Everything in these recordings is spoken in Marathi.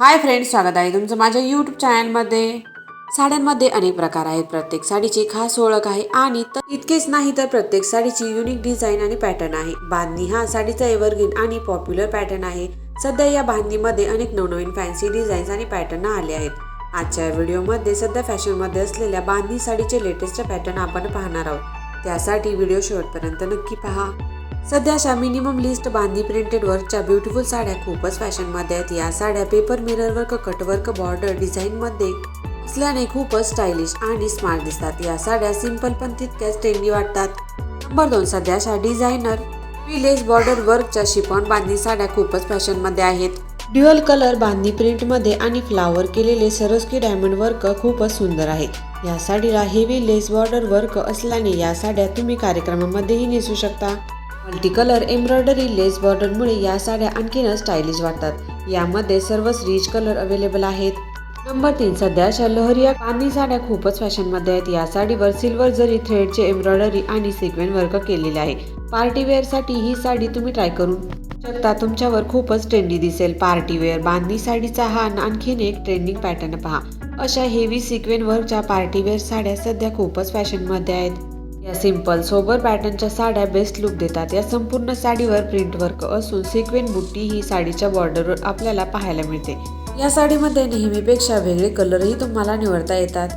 हाय फ्रेंड्स स्वागत आहे तुमचं माझ्या यूट्यूब चॅनलमध्ये. साड्यांमध्ये अनेक प्रकार आहेत. प्रत्येक साडीची खास ओळख आहे आणि तर इतकेच नाही तर प्रत्येक साडीची युनिक डिझाईन आणि पॅटर्न आहे. बांधणी हा साडीचा एव्हरग्रीन आणि पॉप्युलर पॅटर्न आहे. सध्या या बांधणीमध्ये अनेक नवनवीन फॅन्सी डिझाईन्स आणि पॅटर्न आले आहेत. आजच्या व्हिडिओमध्ये सध्या फॅशनमध्ये असलेल्या बांधणी साडीचे लेटेस्ट पॅटर्न आपण पाहणार आहोत. त्यासाठी व्हिडिओ शेवटपर्यंत नक्की पहा. सध्या अशा मिनिमम लिस्ट बांधी प्रिंटेड वर्कच्या ब्युटिफुल साड्या खूपच फॅशनमध्ये आहेत. या साड्या paper mirror work cutwork border डिझाईनमध्ये असल्याने खूपच स्टायलिश आणि स्मार्ट दिसतात. या साड्या सिंपल पण तितक्याच ट्रेंडी वाटतात. नंबर दोन सध्या अशा डिझायनर विलेज बॉर्डर वर्कच्या शिपॉन बांधणी साड्या खूपच फॅशनमध्ये आहेत. ड्युअल कलर बांधणी प्रिंटमध्ये आणि फ्लावर केलेले सरस्की डायमंड वर्क खूपच सुंदर आहे या साडीला हेवी लेस बॉर्डर वर्क असल्याने या साड्या तुम्ही कार्यक्रमामध्येही नेसू शकता. मल्टी कलर एम्ब्रॉयडरी लेस बॉर्डरमुळे या साड्या आणखीनच स्टायलिश वाटतात. यामध्ये सर्वच रिच कलर अवेलेबल आहेत. नंबर तीन सध्याच्या लहरिया बांधणी साड्या खूपच फॅशनमध्ये आहेत. या साडीवर सिल्वर जरी थ्रेडचे एम्ब्रॉयडरी आणि सिक्वेन वर्क केलेले आहे. पार्टी वेअरसाठी ही साडी तुम्ही ट्राय करून शकता. तुमच्यावर खूपच ट्रेंडी दिसेल. पार्टी वेअर बांधणी साडीचा हा आणखीन एक ट्रेंडिंग पॅटर्न पहा. अशा हेवी सिक्वेन वर्कच्या पार्टी वेअर साड्या सध्या खूपच फॅशनमध्ये आहेत. या सिंपल सोबर पॅटर्नच्या साड्या बेस्ट लुक देतात. या संपूर्ण साडीवर प्रिंट वर्क असून सिक्वेन बुट्टी ही साडीच्या बॉर्डरवर आपल्याला पाहायला मिळते. या साडीमध्ये नेहमीपेक्षा वेगळे कलरही तुम्हाला निवडता येतात.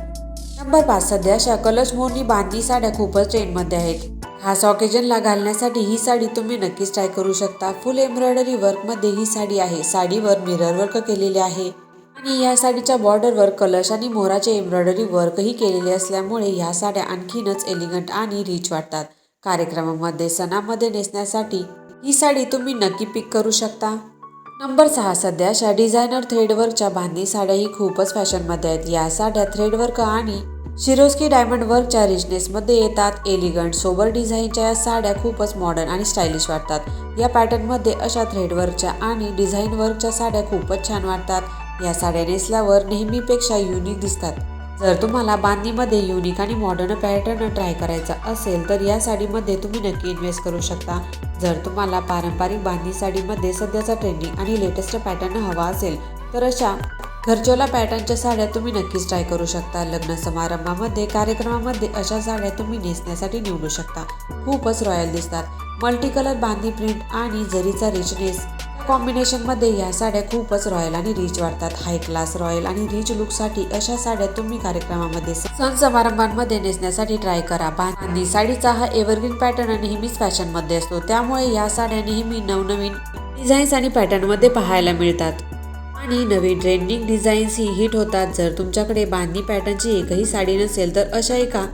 नंबर पाच सध्या अशा कलश मोरणी बांधणी साड्या खूपच ट्रेंडमध्ये आहेत. खास ऑकेजनला घालण्यासाठी ही साडी तुम्ही नक्कीच ट्राय करू शकता. फुल एम्ब्रॉयडरी वर्कमध्ये ही साडी आहे. साडीवर मिरर वर्क केलेले आहे. मी या साडीच्या बॉर्डरवर कलश आणि मोराचे एम्ब्रॉयडरी वर्कही केलेले असल्यामुळे ह्या साड्या आणखीनच एलिगंट आणि रिच वाटतात. कार्यक्रमामध्ये सणामध्ये नेसण्यासाठी ही साडी तुम्ही नक्की पिक करू शकता. नंबर सहा सध्या अशा डिझायनर थ्रेडवर्कच्या बांधणी साड्याही खूपच फॅशनमध्ये आहेत. या साड्या थ्रेडवर्क आणि शिरोस्की डायमंड वर्कच्या रिचनेसमध्ये येतात. एलिगंट सोबर डिझाईनच्या या साड्या खूपच मॉडर्न आणि स्टायलिश वाटतात. या पॅटर्नमध्ये अशा थ्रेडवर्कच्या आणि डिझाईन वर्कच्या साड्या खूपच छान वाटतात. या साड्या नेसल्यावर नेहमीपेक्षा युनिक दिसतात. जर तुम्हाला बांधणीमध्ये युनिक आणि मॉडर्न पॅटर्न ट्राय करायचा असेल तर या साडीमध्ये तुम्ही नक्की इन्व्हेस्ट करू शकता. जर तुम्हाला पारंपरिक बांधणी साडीमध्ये सध्याचा ट्रेंडिंग आणि लेटेस्ट पॅटर्न हवा असेल तर अशा घरचोला पॅटर्नच्या साड्या तुम्ही नक्कीच ट्राय करू शकता. लग्न समारंभामध्ये कार्यक्रमामध्ये अशा साड्या तुम्ही नेसण्यासाठी निवडू शकता. खूपच रॉयल दिसतात. मल्टी कलर बांधणी प्रिंट आणि जरीचा रिचनेस कॉम्बिनेशनमध्ये या साड्या खूपच रॉयल आणि रिच वाटतात. हाय क्लास रॉयल आणि रिच लुकसाठी अशा साड्या तुम्ही कार्यक्रमामध्ये सण समारंभांमध्ये नेसण्यासाठी ट्राय करा. बांधणी साडीचा हा एव्हरग्रीन पॅटर्न नेहमीच फॅशनमध्ये असतो. त्यामुळे या साड्या नेहमी नवनवीन डिझाईन्स आणि पॅटर्नमध्ये पाहायला मिळतात. आणि नवीन ट्रेंडिंग डिझाईन्स ही हिट होतात. जर तुमच्याकडे बांधणी पॅटर्नची एकही साडी नसेल तर अशा एका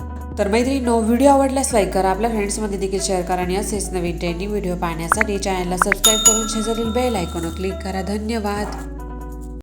तर मैत्रिणींनो व्हिडिओ आवडल्यास लाईक करा. आपल्या फ्रेंड्समध्ये देखील शेअर करा आणि असेच नवीन ट्रेंडिंग व्हिडिओ पाहण्यासाठी चॅनलला सबस्क्राईब करून शेजारील बेल ऐकून क्लिक करा. धन्यवाद.